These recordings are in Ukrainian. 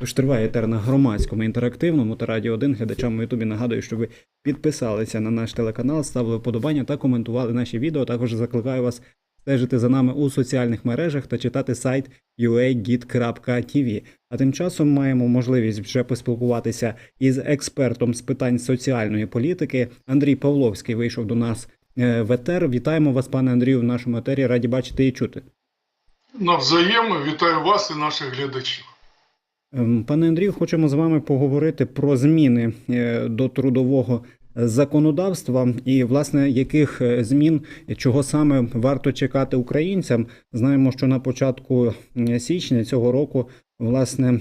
Тож триває етер на громадському інтерактивному та радіо 1. Глядачам у Ютубі нагадую, що ви підписалися на наш телеканал, ставили вподобання та коментували наші відео. Також закликаю вас стежити за нами у соціальних мережах та читати сайт uagit.tv. А тим часом маємо можливість вже поспілкуватися із експертом з питань соціальної політики. Андрій Павловський вийшов до нас е, в етер. Вітаємо вас, пане Андрію, в нашому етері. Раді бачити і чути. Навзаєм вітаю вас і наших глядачів. Ем, Пане Андрію, хочемо з вами поговорити про зміни е, до трудового законодавства і, власне, яких е, змін, чого саме варто чекати українцям. Знаємо, що на початку січня цього року, власне,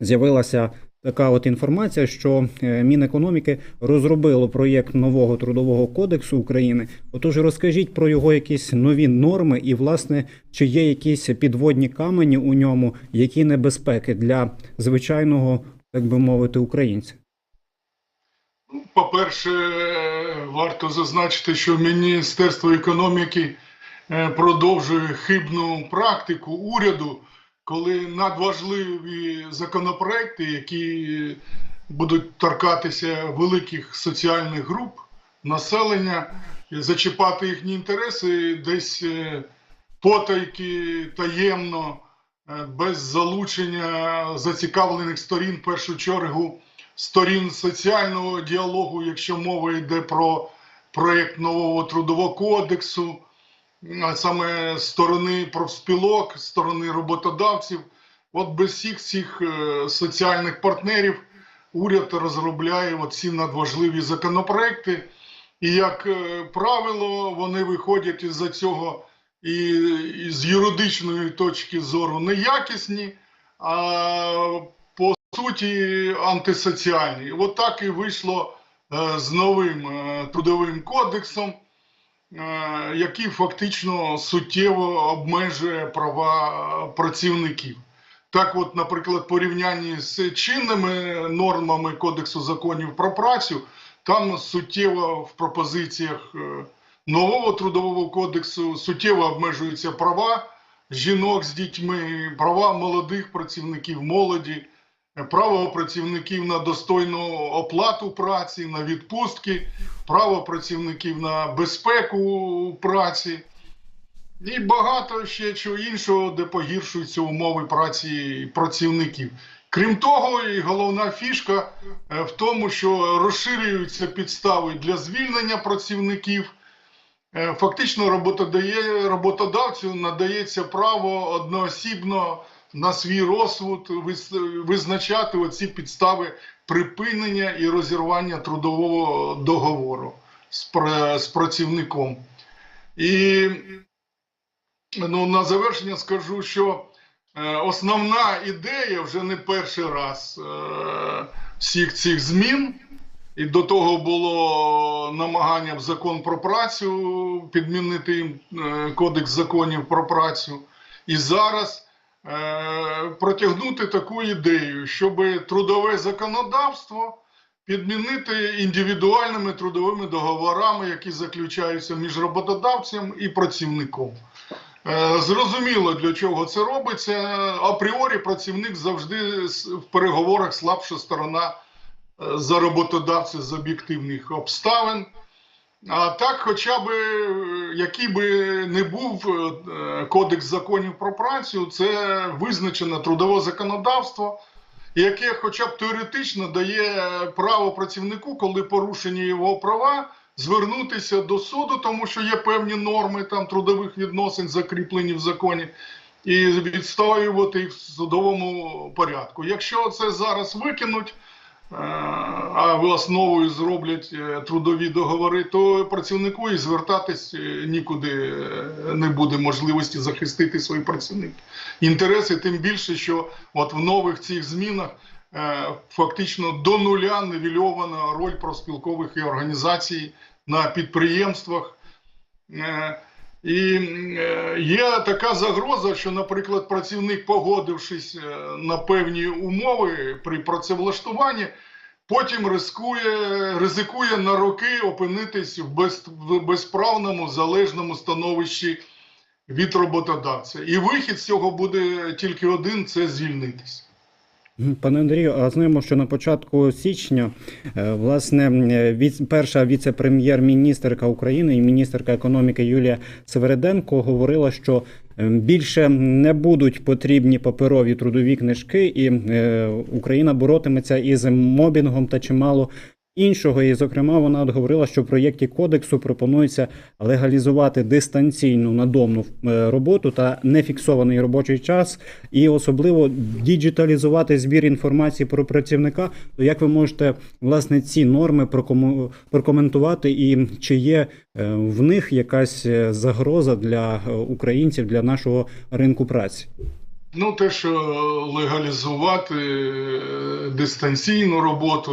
з'явилася така от інформація, що е, Мінекономіки розробило проєкт нового трудового кодексу України. Отож, розкажіть про його якісь нові норми, і, власне, чи є якісь підводні камені у ньому, які небезпеки для звичайного, так би мовити, українця. По-перше, варто зазначити, що Міністерство економіки е, продовжує хибну практику уряду, коли надважливі законопроекти, які будуть торкатися великих соціальних груп населення, зачіпати їхні інтереси десь е, потайки, таємно, е, без залучення зацікавлених сторін, в першу чергу сторін соціального діалогу, якщо мова йде про проєкт нового трудового кодексу, саме сторони профспілок, сторони роботодавців. От без всіх цих е, соціальних партнерів уряд розробляє ці надважливі законопроекти. І, як е, правило, вони виходять із-за цього і, і з юридичної точки зору неякісні, а по суті антисоціальні. От так і вийшло е, з новим трудовим кодексом, який фактично суттєво обмежує права працівників. Так, от, наприклад, порівнянні з чинними нормами Кодексу законів про працю, там суттєво в пропозиціях е, нового трудового кодексу суттєво обмежуються права жінок з дітьми, права молодих працівників, молоді, е, право працівників на достойну оплату праці, на відпустки, право працівників на безпеку праці. І багато ще чого іншого, де погіршуються умови праці працівників. Крім того, і головна фішка е, в тому, що розширюються підстави для звільнення працівників. Е, Фактично, роботодавцю надається право одноосібно на свій розсуд визначати оці підстави припинення і розірвання трудового договору з, пра- з працівником. І ну, на завершення скажу, що е, основна ідея вже не перший раз е, всіх цих змін. І до того було намагання в закон про працю підмінити е, кодекс законів про працю. І зараз протягнути таку ідею, щоб трудове законодавство підмінити індивідуальними трудовими договорами, які заключаються між роботодавцем і працівником. Е, Зрозуміло, для чого це робиться. Апріорі працівник завжди в переговорах слабша сторона е, за роботодавця з об'єктивних обставин. А так, хоча б е, який би не був е, кодекс законів про працю, це визначено трудове законодавство, яке, хоча б теоретично дає право працівнику, коли порушені його права, звернутися до суду, тому що є певні норми там трудових відносин, закріплені в законі, і відстоювати їх в судовому порядку. Якщо це зараз викинуть, а в основою зроблять е, трудові договори, то працівнику і звертатись е, нікуди е, не буде можливості захистити свої працівники. Інтереси, тим більше, що от в нових цих змінах е, фактично до нуля нивельована роль профспілкових і організацій на підприємствах. І е, є така загроза, що, наприклад, працівник, погодившись е, на певні умови при працевлаштуванні, потім ризикує, ризикує на роки опинитись в, в безправному залежному становищі від роботодавця. І вихід з цього буде тільки один це звільнитися. Пане Андрію, а знаємо, що на початку січня е, власне е, перша віце-прем'єр-міністерка України і міністерка економіки Юлія Севереденко говорила, що е, більше не будуть потрібні паперові трудові книжки, і е, Україна боротиметься із мобінгом та чимало іншого. І, зокрема, вона говорила, що в проєкті кодексу пропонується легалізувати дистанційну надомну е, роботу та нефіксований робочий час, і особливо діджиталізувати збір інформації про працівника. То як ви можете власне ці норми прокоментувати, і чи є е, в них якась е, загроза для українців для нашого ринку праці? Ну, те, що легалізувати дистанційну роботу,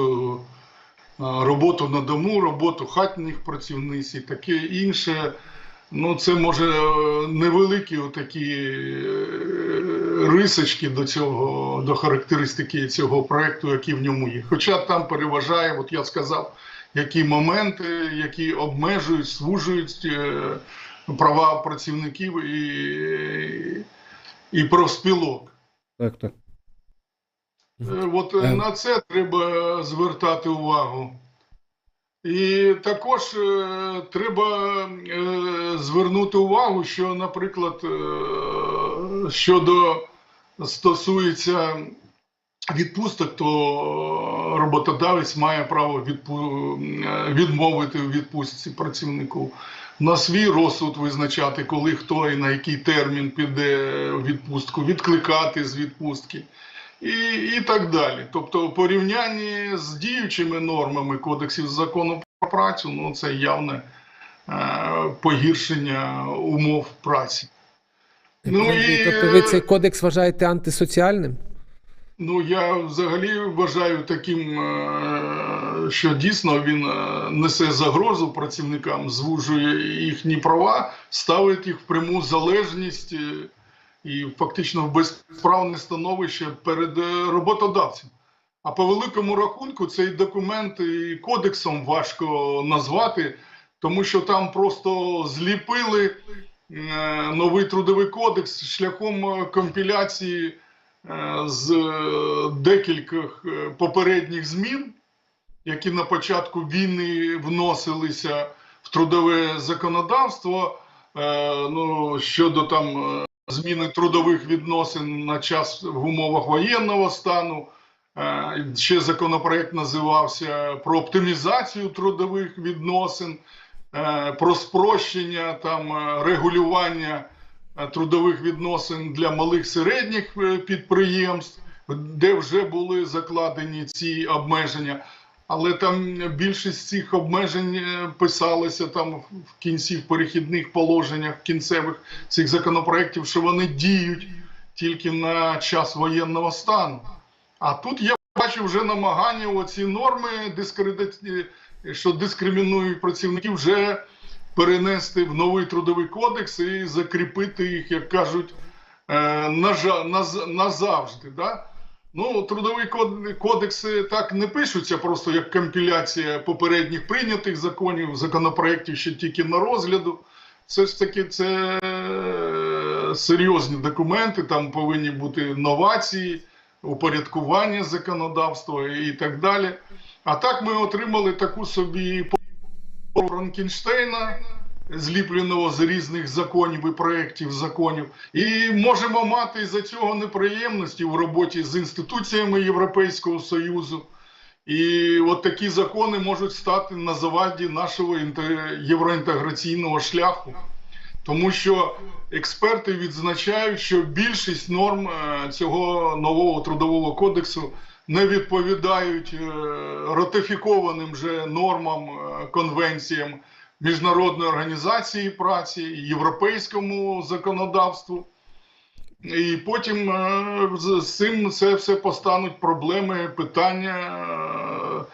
роботу на дому, роботу хатніх працівниць і таке інше. Ну, це може е, невеликі такі рисочки до цього, до характеристики цього проекту, які в ньому є. Хоча там переважає, от я сказав, які моменти, які обмежують, звужують е, права працівників і, і профспілок. Так, так. Е, От е, Е. на це треба звертати увагу. І також треба звернути увагу, що, наприклад, щодо стосується відпусток, то роботодавець має право відмовити у відпустці працівнику. На свій розсуд визначати, коли хто і на який термін піде у відпустку, відкликати з відпустки і, і так далі. Тобто, в порівнянні з діючими нормами кодексів закону про працю, ну це явне е, погіршення умов праці. Ну і Тобто ви цей кодекс вважаєте антисоціальним? Ну, я взагалі вважаю таким, е, що дійсно він е, несе загрозу працівникам, звужує їхні права, ставить їх в пряму залежність е, і фактично в безправне становище перед е, роботодавцем. А по великому рахунку цей документ і кодексом важко назвати, тому що там просто зліпили е, новий трудовий кодекс шляхом е, компіляції з декількох попередніх змін, які на початку війни вносилися в трудове законодавство ну, щодо там зміни трудових відносин на час в умовах воєнного стану. Е, Ще законопроект називався про оптимізацію трудових відносин, е, про спрощення там е, регулювання трудових відносин для малих середніх підприємств, де вже були закладені ці обмеження. Але там більшість цих обмежень е, писалося там в кінці в перехідних положеннях, в кінцевих цих законопроєктів, що вони діють тільки на час воєнного стану. А тут я бачу вже намагання оці норми, дискредит- що дискримінують працівників, вже перенести в новий трудовий кодекс і закріпити їх, як кажуть, е, назавжди. Да? Ну, трудовий код- кодекси так не пишуться просто як компіляція попередніх прийнятих законів, законопроєктів ще тільки на розгляду. Це ж таки це е, серйозні документи, там повинні бути новації, упорядкування законодавства і так далі. А так ми отримали таку собі Франкенштейна, зліпленого з різних законів і проєктів законів, і можемо мати із-за цього неприємності в роботі з інституціями Європейського Союзу. І от такі закони можуть стати на заваді нашого євроінтеграційного шляху. Тому що експерти відзначають, що більшість норм е, цього нового трудового кодексу не відповідають е, ратифікованим вже нормам, е, конвенціям Міжнародної організації праці, європейському законодавству. І потім е, з цим це все постануть проблеми, питання. е,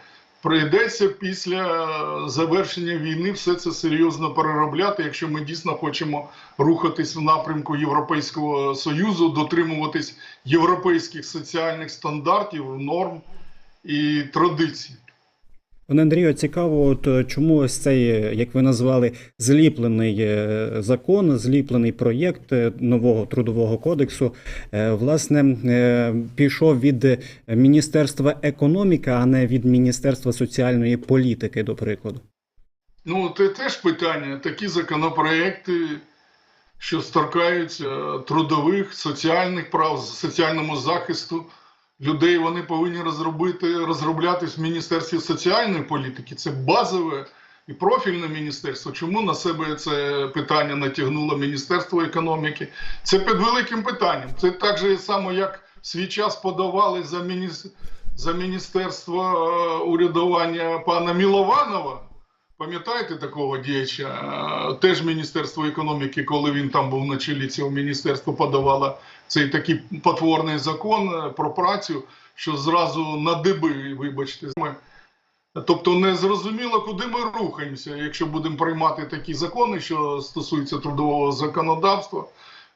Прийдеться після завершення війни все це серйозно переробляти, якщо ми дійсно хочемо рухатись в напрямку Європейського Союзу, дотримуватись європейських соціальних стандартів, норм і традицій. Пане Андрію, цікаво, от е, чому ось цей, е, як ви назвали, зліплений е, закон, зліплений проєкт нового трудового кодексу, власне, пішов від Міністерства економіки, а не від Міністерства соціальної політики, до прикладу. Ну, це теж питання. Такі законопроекти, що торкаються е, трудових, соціальних прав, соціальному захисту людей, вони повинні розробити, розроблятись в Міністерстві соціальної політики. Це базове і профільне міністерство. Чому на себе це питання натягнуло Міністерство економіки? Це під великим питанням. Це так же само, як свій час подавали за, мініс... за Міністерство е, урядування пана Мілованова. Пам'ятаєте такого діяча? Е, Теж Міністерство економіки, коли він там був на чолі цього міністерства, подавало цей такий потворний закон е, про працю, що зразу на диби, вибачте. Тобто не зрозуміло, куди ми рухаємося, якщо будемо приймати такі закони, що стосуються трудового законодавства,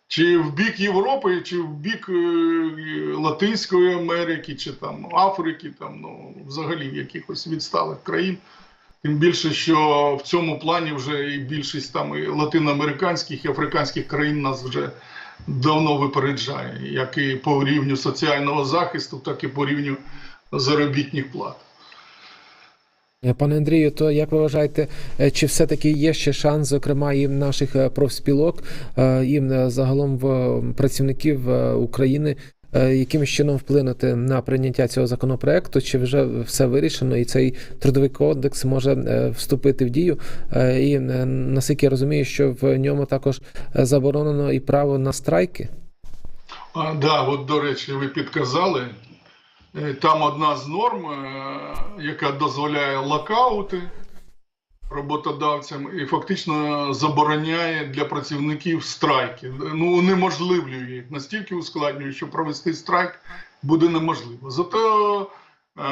чи в бік Європи, чи в бік е, Латинської Америки, чи там Африки, там ну взагалі якихось відсталих країн. Тим більше, що в цьому плані вже і більшість там і латиноамериканських і африканських країн нас вже давно випереджає, як і по рівню соціального захисту, так і по рівню заробітних плат. Е, Пане Андрію, то як ви вважаєте, е, чи все-таки є ще шанс, зокрема, і наших е, профспілок, і загалом в працівників України, якимось чином вплинути на прийняття цього законопроекту, чи вже все вирішено, і цей трудовий кодекс може е, вступити в дію? Е, І е, наскільки я розумію, що в ньому також е, заборонено і право на страйки? А, да, от до речі, ви підказали. Е, Там одна з норм, е, яка дозволяє локаути роботодавцям і фактично забороняє для працівників страйки. Ну, унеможливлює їх, настільки ускладнює, що провести страйк буде неможливо. Зато е,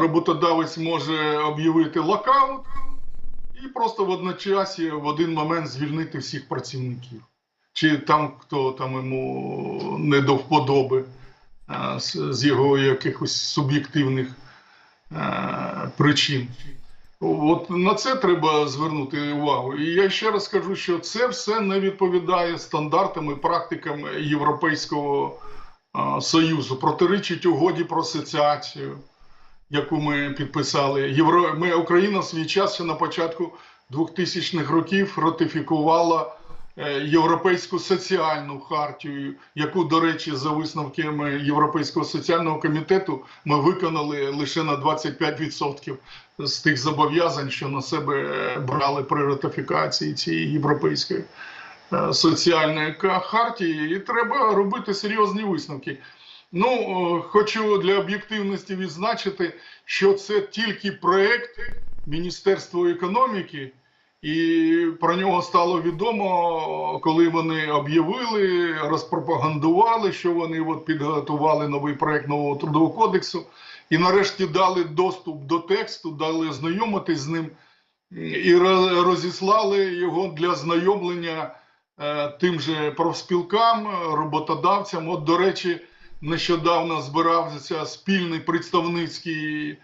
роботодавець може об'явити локаут і просто в одночасі в один момент звільнити всіх працівників чи там хто там йому не до вподоби а, з, його якихось суб'єктивних а, причин. От на це треба звернути увагу. І я ще раз скажу, що це все не відповідає стандартам і практикам Європейського а, Союзу, протиричить угоді про асоціацію, яку ми підписали. Євро... Ми, Україна свій час ще на початку 2000-х років ратифікувала Європейську соціальну хартію, яку, до речі, за висновками Європейського соціального комітету ми виконали лише на 25% з тих зобов'язань, що на себе е, брали при ратифікації цієї європейської е, соціальної хартії. І треба робити серйозні висновки. Ну, е, хочу для об'єктивності відзначити, що це тільки проект Міністерства економіки, і про нього стало відомо, коли вони об'явили, розпропагандували, що вони от підготували новий проект нового трудового кодексу, і нарешті дали доступ до тексту, дали ознайомитись з ним і роз- розіслали його для знайомлення е, тим же профспілкам, роботодавцям. От, до речі, нещодавно збирався спільний представницький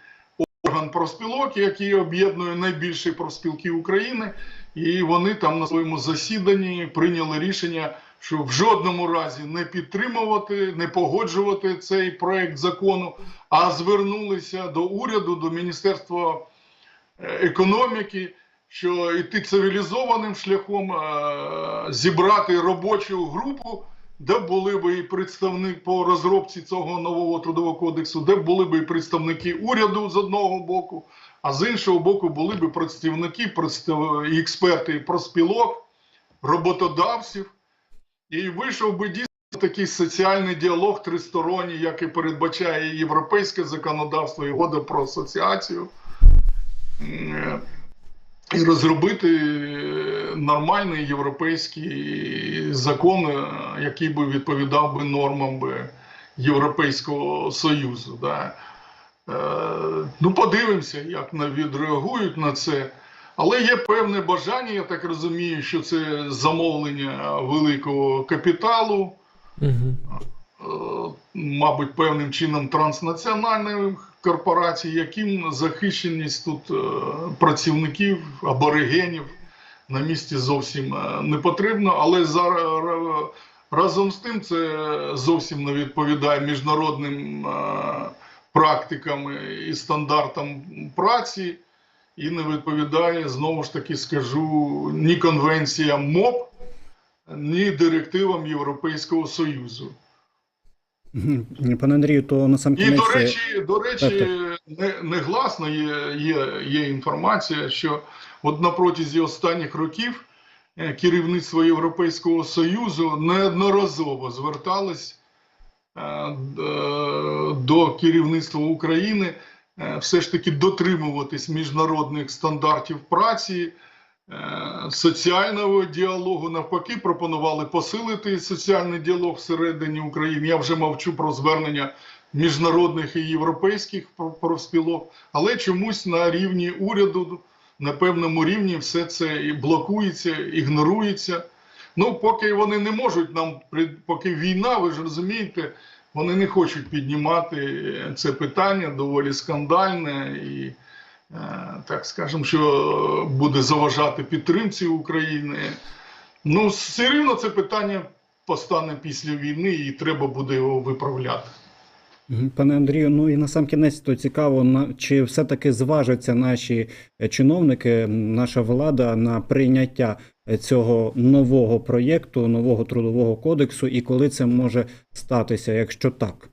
орган профспілок, який об'єднує найбільші профспілки України, і вони там на своєму засіданні прийняли рішення, що в жодному разі не підтримувати, не погоджувати цей проект закону, а звернулися до уряду, до Міністерства е, економіки, що йти цивілізованим шляхом, е, зібрати робочу групу, де були б і представник по розробці цього нового трудового кодексу, де були б і представники уряду з одного боку, а з іншого боку були б представники, представ... і експерти проспілок, роботодавців, і вийшов би дійсно такий соціальний діалог тристоронній, як і передбачає європейське законодавство і угода про асоціацію. І розробити е, нормальний європейський закон, який би відповідав би нормам би Європейського Союзу. Да. Е, ну, подивимося, як на- відреагують на це. Але є певне бажання, я так розумію, що це замовлення великого капіталу, Угу. Е, мабуть, певним чином транснаціональних корпорацій, яким захищеність тут е, працівників, аборигенів на місці зовсім е, не потрібно, але зараз разом з тим це зовсім не відповідає міжнародним практикам і стандартам праці, і не відповідає знову ж таки скажу ні конвенціям МОП, ні директивам Європейського Союзу. Пане Андрію, то на сам І до е, речі, до речі, Так, не, негласно є, є, є інформація, що от на протязі останніх років е, керівництво Європейського Союзу неодноразово зверталось е, до керівництва України е, все ж таки дотримуватись міжнародних стандартів праці. Е, Соціального діалогу навпаки пропонували посилити соціальний діалог всередині України. Я вже мовчу про звернення міжнародних і європейських профспілок, але чомусь на рівні уряду, на певному рівні, все це і блокується, ігнорується. Ну, поки вони не можуть нам, поки війна, ви ж розумієте, вони не хочуть піднімати е, це питання доволі скандальне і, так скажемо, що буде заважати підтримці України. Ну, все рівно це питання постане після війни, і треба буде його виправляти. Пане Андрію, ну і на сам кінець то цікаво, чи все-таки зважаться наші е, чиновники, наша влада на прийняття е, цього нового проєкту, нового трудового кодексу, і коли це може статися, якщо так?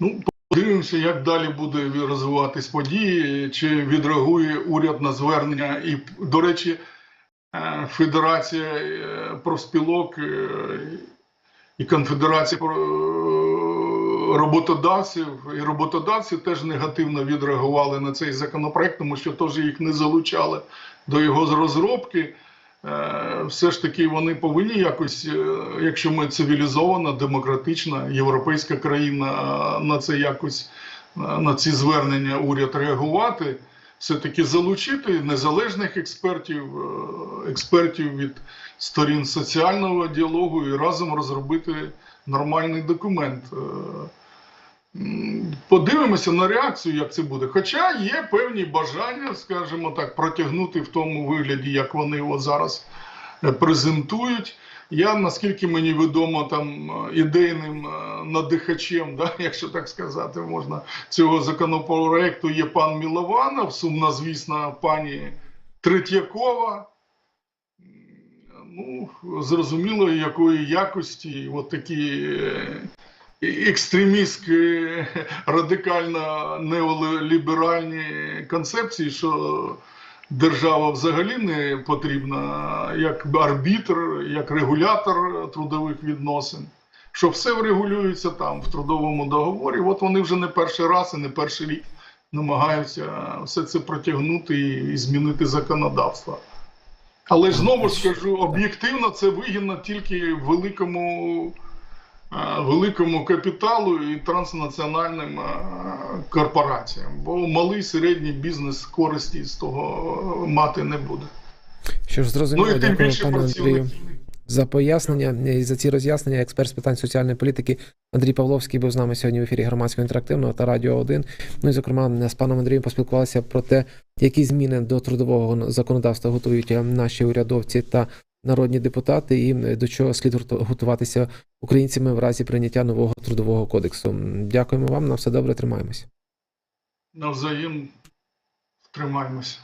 Ну, подивимося, як далі буде розвиватись події, чи відреагує уряд на звернення. І, до речі, е, Федерація е, профспілок е, і Конфедерація роботодавців і роботодавці теж негативно відреагували на цей законопроект, тому що теж їх не залучали до його розробки. Е, Все ж таки вони повинні якось, е, якщо ми цивілізована, демократична європейська країна, е, на це якось на ці звернення уряд реагувати, все-таки залучити незалежних експертів, експертів від сторін соціального діалогу і разом розробити нормальний документ. Подивимося на реакцію, як це буде. Хоча є певні бажання, скажімо так, протягнути в тому вигляді, як вони його зараз е, презентують. Я, наскільки мені відомо, там е, ідейним е, надихачем, да, якщо так сказати, можна цього законопроекту є пан Мілованов, сумнозвісна пані Третьякова. Ну, зрозуміло, якої якості, от такі екстремістські, радикально неоліберальні концепції, що держава взагалі не потрібна як арбітр, як регулятор трудових відносин. Що все врегулюється там в трудовому договорі. От вони вже не перший раз і не перший рік намагаються все це протягнути і, і змінити законодавство. Але ж знову ж скажу, об'єктивно це вигідно тільки великому, великому капіталу і транснаціональним е, корпораціям. Бо малий середній бізнес користі з того мати не буде. Що ж Ну зрозуміло, тим дякую, пане Андрію. за пояснення і за ці роз'яснення. Експерт з питань соціальної політики Андрій Павловський був з нами сьогодні в ефірі громадського інтерактивного та радіо 1. Ну і зокрема з паном Андрієм поспілкувалися про те, які зміни до трудового законодавства готують наші урядовці та народні депутати, і до чого слід готуватися українцями в разі прийняття нового трудового кодексу. Дякуємо вам. На все добре, тримаємось. Навзаєм тримаємося.